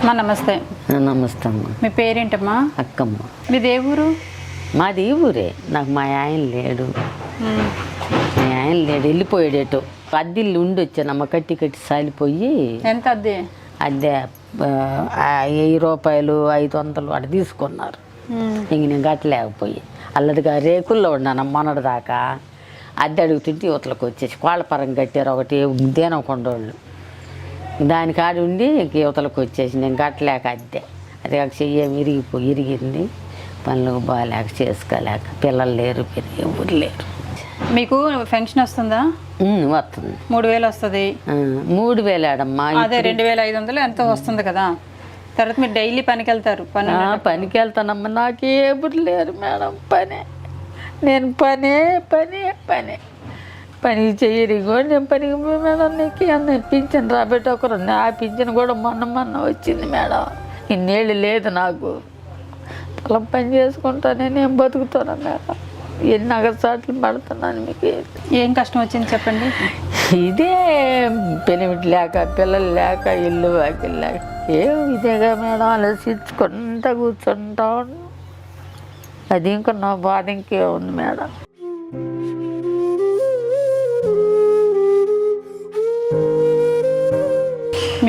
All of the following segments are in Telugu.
అమ్మా నమస్తే. నమస్తే అమ్మ. మీ పేరేంటమ్మా? అక్కమ్మ. మీది ఏ ఊరు? మాది ఈ ఊరే. నాకు మా ఆయన లేడు. మా ఆయన లేడు. వెళ్ళిపోయాడేటో. అద్దెల్లు ఉండి వచ్చానమ్మ కట్టి కట్టి సాలిపోయి ఎంత అద్దె? అద్దె వెయ్యి రూపాయలు ఐదు వందలు అటు తీసుకున్నారు. ఇంక నేను కట్టలేకపోయి అల్లదిగా రేకుల్లో ఉన్నాను మొన్నటి దాకా. అద్దె అడుగుతుంటే యువతలకు వచ్చేసి కోళ్ళపరం కట్టారు. ఒకటి దేనకొండోళ్ళు దాని కాడ ఉండి ఇంక యువతలకు వచ్చేసి నేను కట్టలేక అద్దె అది కాక చెయ్యం ఇరిగిపోయి ఇరిగింది. పనులకు బాగాలేక చేసుకోలేక. పిల్లలు లేరు పెరిగి ఎవరు లేరు. మీకు పెన్షన్ వస్తుందా? వస్తుంది. మూడు వేలు వస్తుంది. మూడు వేలు ఆడమ్మా అదే రెండు వేల ఐదు వందలు ఎంతో వస్తుంది కదా. తర్వాత మీరు డైలీ పనికి వెళ్తారు పని పనికి వెళ్తానమ్మా నాకు ఎవరు లేరు మేడం. పనే. నేను పనే పనే పనే. పని చెయ్యరు కూడా నేను పనికి పోయి మేడం నీకు అన్న పింఛన్ రాబెట్టి ఒకరు ఆ పింఛన్ కూడా మొన్న మొన్న వచ్చింది మేడం. ఇన్నేళ్ళు లేదు నాకు. పొలం పని చేసుకుంటానే నేను బతుకుతాను మేడం. ఎన్ని అగసాట్లు పడుతున్నాను మీకు? ఏం కష్టం వచ్చింది చెప్పండి? ఇదే పెనిమిటి లేక పిల్లలు లేక ఇల్లు వాకిలు లేక. ఏం ఇదేగా మేడం? ఆలోచించుకుంటా కూర్చుంటా. అది ఇంకా నా బాధ ఇంకే ఉంది మేడం.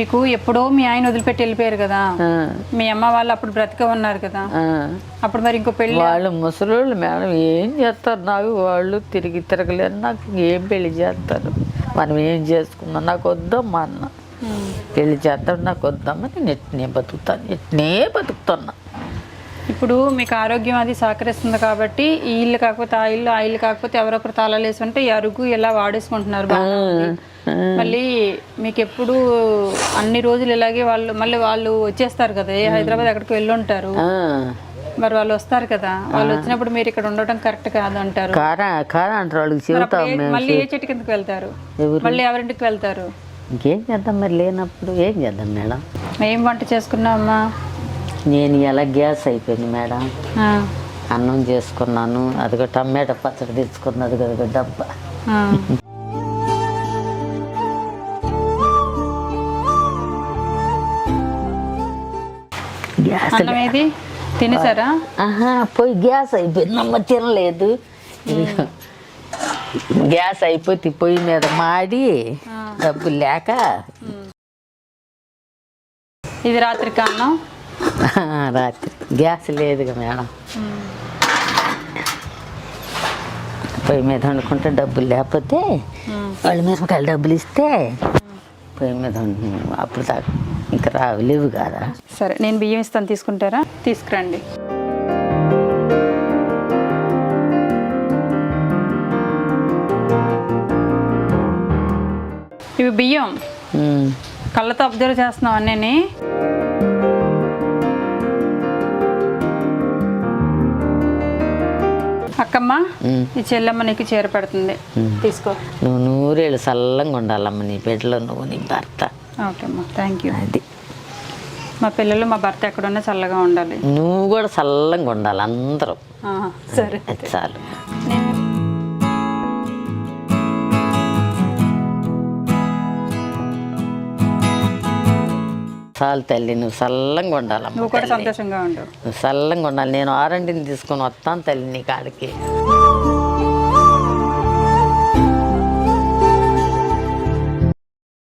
మీకు ఎప్పుడో మీ ఆయన వదిలిపెట్టి వెళ్ళిపోయారు కదా. మీ అమ్మ వాళ్ళు అప్పుడు బ్రతికే ఉన్నారు కదా. అప్పుడు మరి ఇంకో పెళ్ళి వాళ్ళు ముసలోళ్ళు మేడం ఏం చేస్తారు? నాకు వాళ్ళు తిరిగి తిరగలేరు నాకు ఏం పెళ్ళి చేస్తారు? మనం ఏం చేసుకున్నాం? నాకు వద్దమ్మా అన్న. పెళ్ళి చేద్దాం నాకు వద్దమ్మా నేను ఎట్నే బతుకుతాను? ఎట్నే బతుకుతున్నా? ఇప్పుడు మీకు ఆరోగ్యం అది సహకరిస్తుంది కాబట్టి ఈ ఇల్లు కాకపోతే ఆ ఇల్లు ఆ ఇల్లు కాకపోతే ఎవరొకరు తాళాలు వేసి ఉంటే ఈ అరుగు ఇలా వాడేసుకుంటున్నారు మళ్ళీ మీకు ఎప్పుడు అన్ని రోజులు ఇలాగే వాళ్ళు మళ్ళీ వాళ్ళు వచ్చేస్తారు కదా ఏ హైదరాబాద్ ఎక్కడికి వెళ్ళి ఉంటారు. మరి వాళ్ళు వస్తారు కదా వాళ్ళు వచ్చినప్పుడు మీరు ఇక్కడ ఉండటం కరెక్ట్ కాదు అంటారు మళ్ళీ ఏ చెట్టు కిందకి వెళ్తారు? మళ్ళీ ఎవరింటికి వెళ్తారు? ఇంకేం చేద్దాం మరి లేనప్పుడు ఏం చేద్దాం మేడం? ఏం వంట చేసుకున్నావమ్మా నేను ఎలా గ్యాస్ అయిపోయింది మేడం. అన్నం చేసుకున్నాను. అదిగో టమాటా పచ్చడి తెచ్చుకున్నది కదా డబ్బా. గ్యాస్ తినేసారా? పోయి గ్యాస్ అయిపోయింది. అమ్మ తినలేదు. గ్యాస్ అయిపోతే పొయ్యి మీద మాడి డబ్బులు లేక ఇది రాత్రికి అన్నం? ఆ, రాత్రి. గ్యాస్ లేదుగా మేడం. పొయ్యి మీద వండుకుంటే డబ్బులు లేకపోతే వాళ్ళు మిరపకాయలు డబ్బులు ఇస్తే పొయ్యి మీద అప్పుడు దాకా ఇంకా రావు లేవు కదా. సరే నేను బియ్యం ఇస్తాను. తీసుకుంటారా? తీసుకురండి. ఇవి బియ్యం. కళ్ళతో అబ్జర్వ్ చేస్తున్నాం అన్నీ ఉమ్. ఈ చెల్లెమ్మ నీకు చీర పెడుతుంది. తీసుకో. నువ్వు నూరేళ్ళు చల్లంగా ఉండాలమ్మ నీ బిడ్డలో నువ్వు నీ భర్త. ఓకే అమ్మా థ్యాంక్ యూ అది. మా పిల్లలు మా భర్త ఎక్కడున్నా చల్లగా ఉండాలి. నువ్వు కూడా చల్లంగా ఉండాలి అందరూ. సరే. అది చాలు. చాలు తల్లి నువ్వు కూడా తల్లి. సంతోషంగా ఉండు. నువ్వు చల్లంగా ఉండాలి. నేను ఆరంటిని తీసుకొని వస్తాను తల్లి నీ కాడికి.